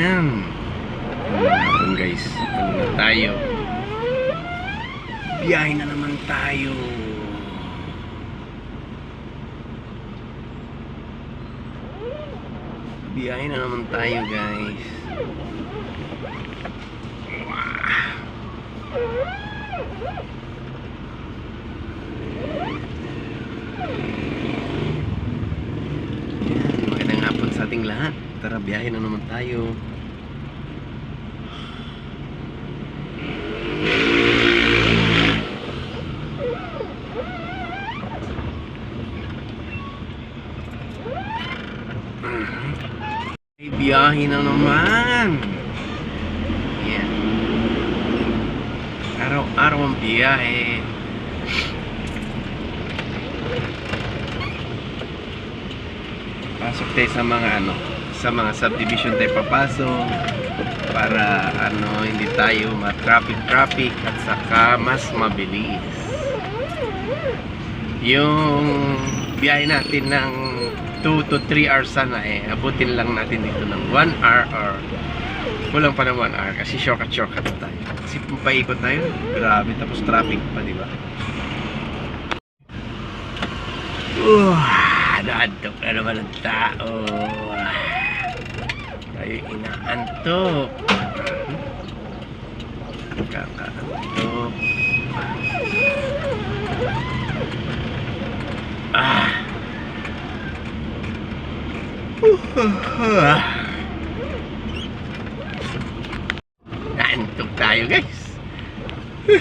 Yan. Ano guys? Ano na tayo? Biyahe na naman tayo. Biyahe na naman tayo guys. Ating lahat. Tara, biyahe na naman tayo. Ay, biyahe na naman. Yan. Araw-araw ang biyahe. Pasok tayo sa mga ano, sa mga subdivision tayo papasok para ano hindi tayo ma-traffic traffic at saka mas mabilis. Yung biyahe natin ng 2 to 3 hours sana eh abutin lang natin dito ng 1 hour or kulang pa ng 1 hour kasi shortcut shortcut na tayo. Kasi paikot tayo, grabe tapos traffic pa, di ba? Uh, naantok na naman ang tao. Tayo inaantok. Kakaantok. Naantok tayo guys.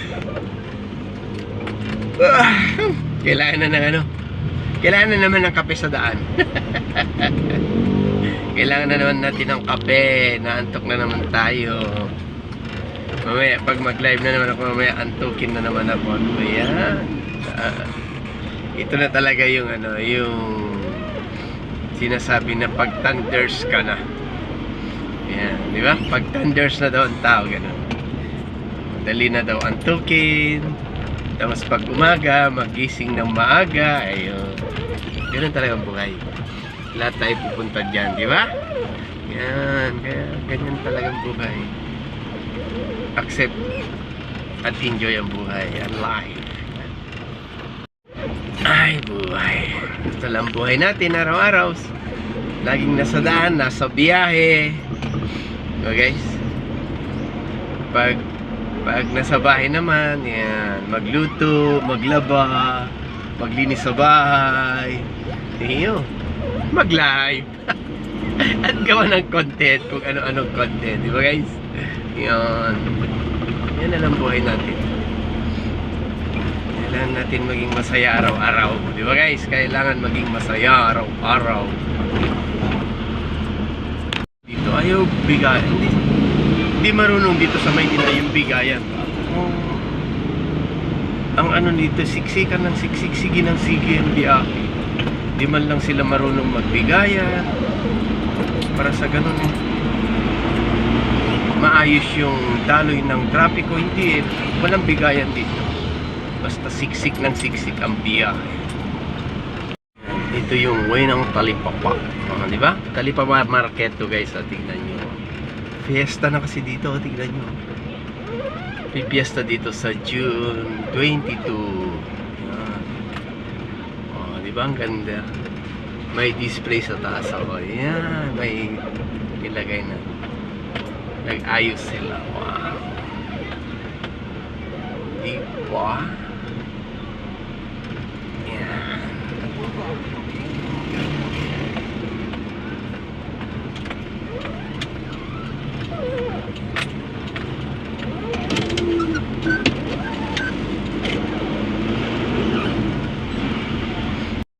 Kailangan na ng ano. Kailangan na naman ng kape sa daan. Kailangan na naman natin ng kape. Naantok na naman tayo. Mamaya, pag mag-live na naman ako, mamaya antukin na naman ako. Ano ba yan? Ah, ito na talaga yung ano, yung sinasabi na pag thunders ka na. Yan, di ba? Pag thunders na daw ang tao, ganun. Dali na daw antukin. Tapos pag umaga, magising ng maaga, ayun. Ganun talaga ang buhay. Lahat tayo pupunta dyan, di ba? Yan, kaya ganyan talaga ang buhay. Accept at enjoy ang buhay, ang life. Ay, buhay. Ito lang buhay natin araw-araw. Laging nasa daan, nasa biyahe. So guys, pag pag nasa bahay naman, yan, magluto, maglaba, maglinis sa bahay, iyo, mag-live. At gawa ng content, kung ano-anong content, di ba guys? Yan. Yan na lang buhay natin. Kailangan natin maging masaya araw-araw. Di ba guys? Kailangan maging masaya araw-araw. Dito ayaw bigay. Hindi, hindi marunong dito sa Maynila yung bigayan. Oh. Ang ano dito, siksikan ng siksik, sige ng sige ang biyahe. Di man lang sila marunong magbigayan. Para sa ganun maayos yung daloy ng trapiko. Hindi eh. Walang bigayan dito. Basta siksik ng siksik ang biyahe. Ito yung way ng Talipapa. Uh, di ba? Talipapa Market to guys. Oh, tingnan nyo. Fiesta na kasi dito. oh, Tingnan nyo. May fiesta dito sa June 22. Yan. Oh, di ba? Ang ganda. May display sa taas. Oh, yan. May ilagay na. Nag-ayos sila. Wow. Di ba?